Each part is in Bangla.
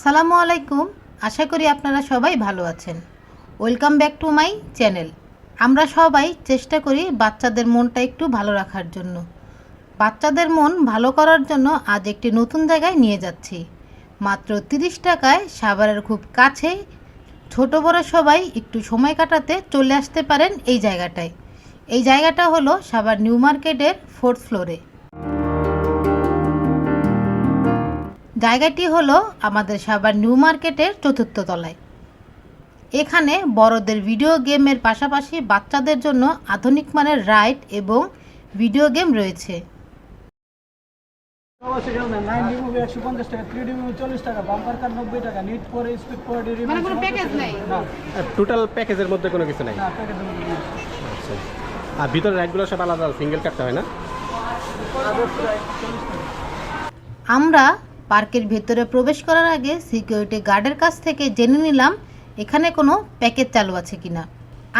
আসসালামু আলাইকুম। আশা করি আপনারা সবাই ভালো আছেন। Welcome back to my channel. আমরা সবাই চেষ্টা করি বাচ্চাদের মনটা একটু ভালো রাখার জন্য। বাচ্চাদের মন ভালো করার জন্য আজ একটি নতুন জায়গায় নিয়ে যাচ্ছি। মাত্র তিরিশ টাকায় সাভারের খুব কাছেই ছোট বড় সবাই একটু সময় কাটাতে চলে আসতে পারেন এই জায়গাটায়। এই জায়গাটা হলো সাভার নিউ মার্কেটের ফোর্থ ফ্লোরে। জায়গাটি হলো আমাদের সাভার নিউ মার্কেটের চতুর্থ তলায়। এখানে বড়দের ভিডিও গেমের পাশাপাশি বাচ্চাদের জন্য আধুনিক মানের রাইড এবং ভিডিও গেম রয়েছে। ডি মানে টোটাল প্যাকেজের মধ্যে কোনো কিছু নাই। আচ্ছা। আর ভিতরে রাইডগুলো সব আলাদা সিঙ্গেল কাটতে হয় না? আমরা পার্কের ভেতরে প্রবেশ করার আগে সিকিউরিটি গার্ডের কাছ থেকে জেনে নিলাম এখানে কোনো প্যাকেজ চালু আছে কিনা।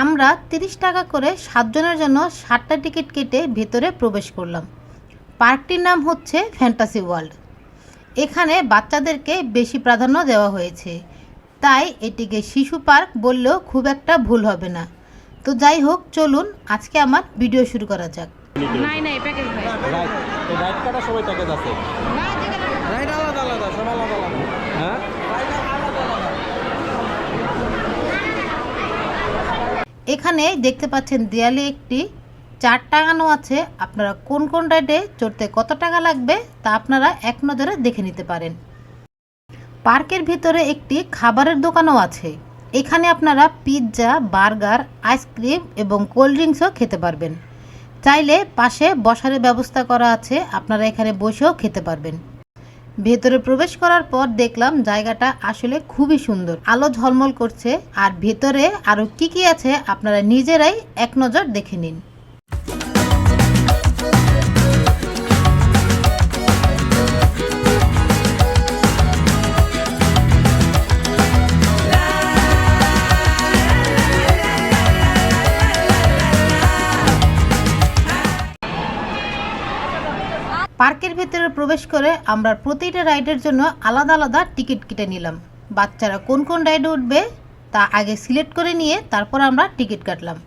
আমরা তিরিশ টাকা করে সাতজনের জন্য সাতটা টিকিট কেটে ভেতরে প্রবেশ করলাম। পার্কটির নাম হচ্ছে ফ্যান্টাসি ওয়ার্ল্ড। এখানে বাচ্চাদেরকে বেশি প্রাধান্য দেওয়া হয়েছে। তাই এটিকে শিশু পার্ক বললেও খুব একটা ভুল হবে না। তো যাই হোক চলুন আজকে আমার ভিডিও শুরু করা যাক। নাই নাই প্যাকেজ এই রাইড কাটার সময় প্যাকেজ আছে। রাইড আলাদা আলাদা, সব আলাদা আলাদা। হ্যাঁ? এখানে দেখতে পাচ্ছেন দেয়ালে একটি চার টাঙানো আছে। আপনারা কোন কোন রাইডে চড়তে কত টাকা লাগবে তা আপনারা এক নজরে দেখে নিতে পারেন। পার্কের ভিতরে একটি খাবারের দোকানও আছে। এখানে আপনারা পিৎজা, বার্গার, আইসক্রিম এবং কোল্ড ড্রিঙ্কসও খেতে পারবেন। চাইলে পাশে বসারের ব্যবস্থা করা আছে। আপনারা এখানে বসেও খেতে পারবেন। ভেতরে প্রবেশ করার পর দেখলাম জায়গাটা আসলে খুবই সুন্দর। আলো ঝলমল করছে, আর ভেতরে আরও কি কি আছে আপনারা নিজেরাই এক নজর দেখে নিন। পার্কের ভেতরে প্রবেশ করে আমরা প্রতিটা রাইডের জন্য আলাদা আলাদা টিকিট কেটে নিলাম। বাচ্চারা কোন কোন রাইডে উঠবে তা আগে সিলেক্ট করে নিয়ে তারপর আমরা টিকিট কাটলাম।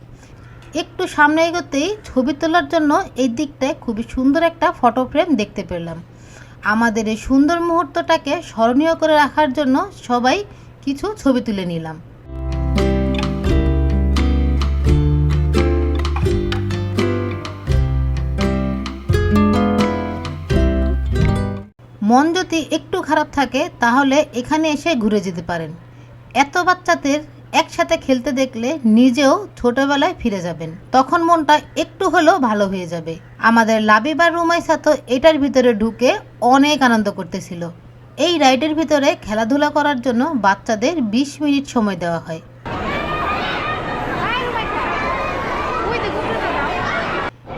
একটু সামনে এগোতেই ছবি তোলার জন্য এই দিকটায় খুবই সুন্দর একটা ফটো ফ্রেম দেখতে পেলাম। আমাদের এই সুন্দর মুহূর্তটাকে স্মরণীয় করে রাখার জন্য সবাই কিছু ছবি তুলে নিলাম। মন যদি একটু খারাপ থাকে, তাহলে এখানে এসে ঘুরে যেতে পারেন। এত বাচ্চাদের একসাথে খেলতে দেখলে নিজেও ছোটবেলায় ফিরে যাবেন। তখন মনটা একটু হলেও ভালো হয়ে যাবে। আমাদের লাবিবার রুমাইসা তো এটার ভিতরে ঢুকে অনেক আনন্দ করতেছিল। এই রাইডের ভিতরে খেলাধুলা করার জন্য বাচ্চাদের ২০ মিনিট সময় দেওয়া হয়।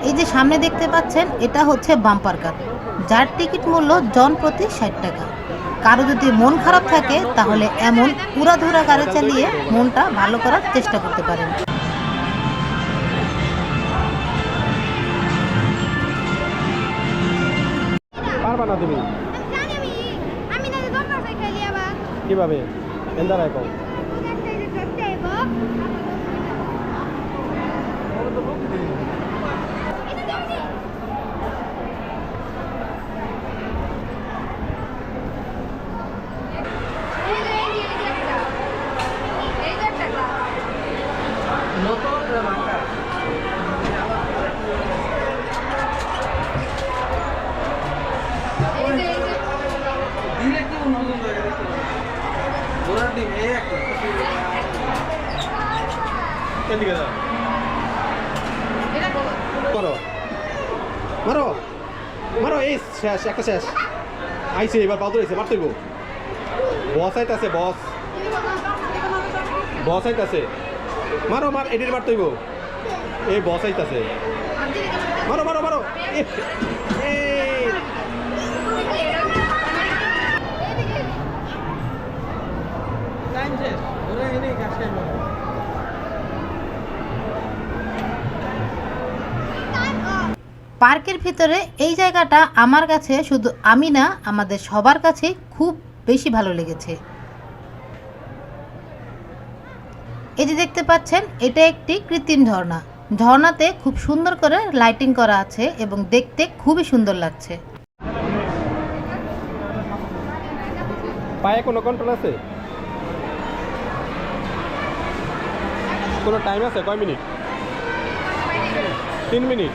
এই যে সামনে দেখতে পাচ্ছেন, এটা হচ্ছে বাম্পার কার যার টিকিট মূল্য জন প্রতি ষাট টাকা। কারও যদি মন খারাপ থাকে তাহলে এমন উড়াধুরা গাড়ি চালিয়ে মনটা ভালো করার চেষ্টা করতে পারেন। পারবা না তুমি? কীভাবে? একটা যে করতে আইব এটা জলদি এই যে এই যে একটা এই যে একটা এই যে এই যে ডিরেক্টলি নতুন জায়গা দেখতে ঘোড়ার ডিম এই একটা এদিকে যাও এটা বলো মারো মারো এই শেষ, একটা শেষ। আইছে এবার পাউদর আইছে মারতেইব বস আইতাছে, বস। বস আইতাছে। মারো, মার এডির মারতেইব এই বস আইতাছে। মারো মারো মারো। পার্কের ভিতরে এই জায়গাটা আমার কাছে শুধু আমি না, আমাদের সবার কাছে খুব বেশি ভালো লেগেছে। এই যে দেখতে পাচ্ছেন, এটা একটি কৃত্রিম ঝর্ণা। ঝর্ণাতে খুব সুন্দর করে লাইটিং করা আছে এবং দেখতে খুবই সুন্দর লাগছে। পায়ে কোনো কন্ট্রোল আছে? কোনো টাইম আছে? কয় মিনিট? তিন মিনিট।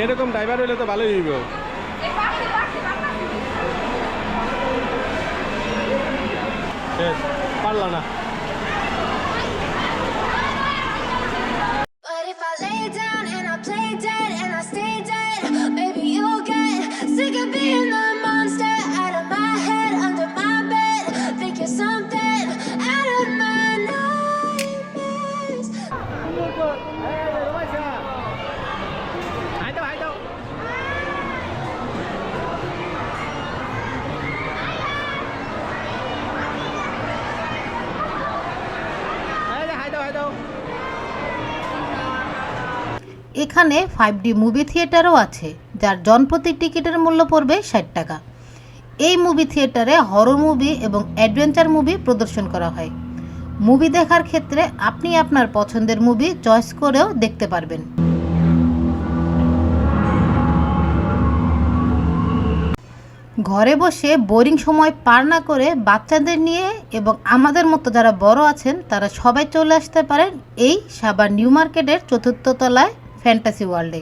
এরকম ড্রাইভার হইলে তো ভালোই হইব। পারলাম পারলা না। এখানে ফাইভ ডি মুভি থিয়েটারও আছে, যার জনপ্রতি টিকিটের মূল্য পড়বে ষাট টাকা। এই মুভি থিয়েটারে হরর মুভি এবং অ্যাডভেঞ্চার মুভি প্রদর্শন করা হয়। মুভি দেখার ক্ষেত্রে আপনি আপনার পছন্দের মুভি চয়েস করেও দেখতে পারবেন। ঘরে বসে বোরিং সময় পার না করে বাচ্চাদের নিয়ে এবং আমাদের মতো যারা বড় আছেন, তারা সবাই চলে আসতে পারেন এই সাবার নিউ মার্কেটের চতুর্থ তলায়। ফ্যান্টাসি ওয়ার্ল্ডে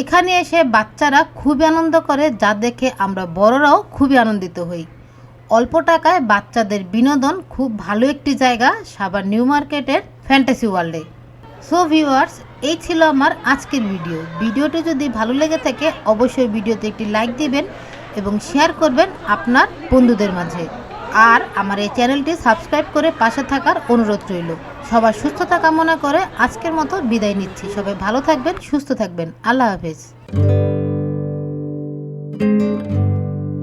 এখানে এসে বাচ্চারা খুবই আনন্দ করে, যা দেখে আমরা বড়রাও খুবই আনন্দিত হই। অল্প টাকায় বাচ্চাদের বিনোদন খুব ভালো একটি জায়গা সাবার নিউ মার্কেটের ফ্যান্টাসি ওয়ার্ল্ডে সো ভিউয়ার্স এই ছিল আমার আজকের ভিডিও ভিডিওটি যদি ভালো লেগে থাকে, অবশ্যই ভিডিওতে একটি লাইক দিবেন এবং শেয়ার করবেন আপনার বন্ধুদের মাঝে। আর আমার এই চ্যানেলটি সাবস্ক্রাইব করে পাশে থাকার অনুরোধ রইল। সবার সুস্থতা কামনা করে আজকের মতো বিদায় নিচ্ছি। সবাই ভালো থাকবেন, সুস্থ থাকবেন। আল্লাহ হাফেজ।